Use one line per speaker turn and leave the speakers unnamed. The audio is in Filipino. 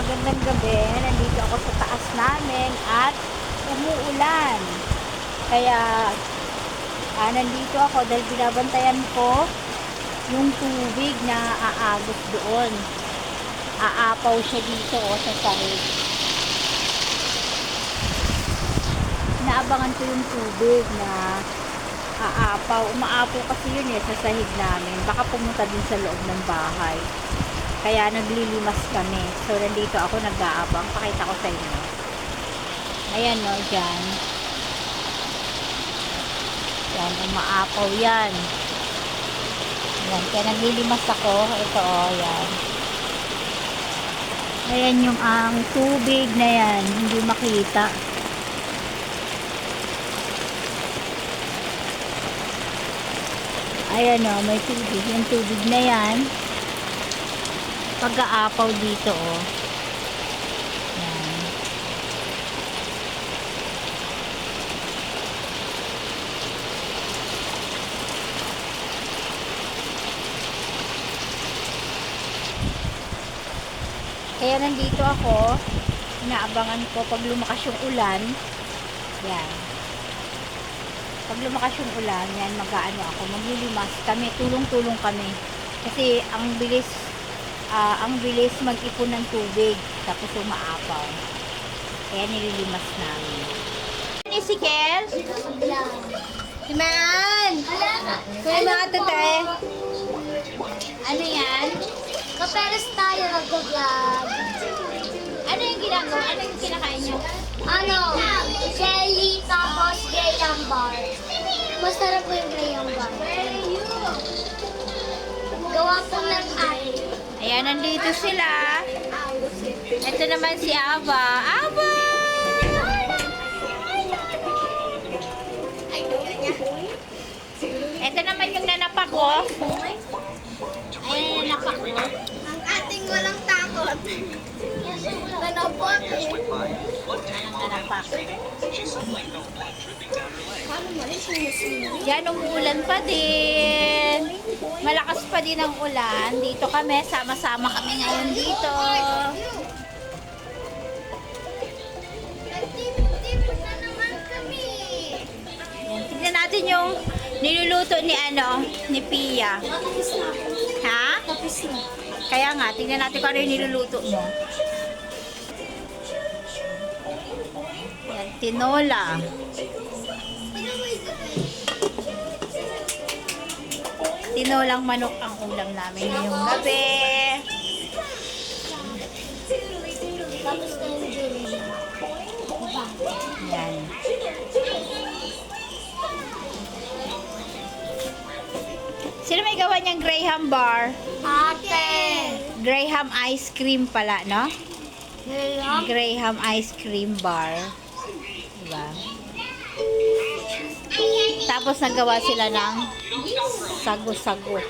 magandang gabi. Nandito ako sa taas namin at umuulan. Kaya ah, nandito ako dahil binabantayan ko yung tubig na aagos doon. Aapaw siya dito oh, sa sahig. Naabangan ko yung tubig na aapaw. Umaapaw kasi yun eh sa sahig namin. Baka pumunta din sa loob ng bahay. Kaya naglilimas kami. So, nandito ako nag-aabang. Pakita ko sa inyo. Ayan no, dyan. Yan, umaapaw yan. Yan, kaya naglilimas ako. Ito oh, yan. Ayan yung ang tubig na yan. Hindi makita. Ayan o, may tubig. Yung tubig na yan pag-aapaw dito oh. Yan. Kaya nandito ako, inaabangan ko pag lumakas yung ulan. Yan. Pag lumakas yung ulan, yan mag-aano ako, maglilimas kami, tulong-tulong kami. Kasi ang bilis ah, ang bilis mag-ipon ng tubig tapos umaapaw. Kaya nililimas namin. Ni si Kel? Si Man! Kuya mga tate. Ano yan?
Kaperes tayo nag-vlog.
Ano yung ginagawa? Ano yung kinakain niyo?
Ano? Jelly tapos graham bar. Masarap po yung graham bar. Gawa po ng ate.
Ayan, nandito sila. Ito naman si Ava. Ava! Ito naman yung nanapak ko. Ayan yung nanapak ko.
Ang ating walang takot.
Yan, umuulan pa din. Malakas pa din ang ulan. Dito kami, sama-sama kami ngayon dito. Tignan natin yung niluluto ni ano, ni Pia.
Tapos na.
Ha?
Tapos na.
Kaya nga, tignan natin kung ano yung niluluto mo. Tinola. Tinolang manok ang ulam namin ngayong gabi. Yan. Sino may gawa niyang Graham bar?
Ate!
Graham ice cream pala, no?
Graham?
Graham ice cream bar. Diba? Tapos nagawa sila ng sago-sago.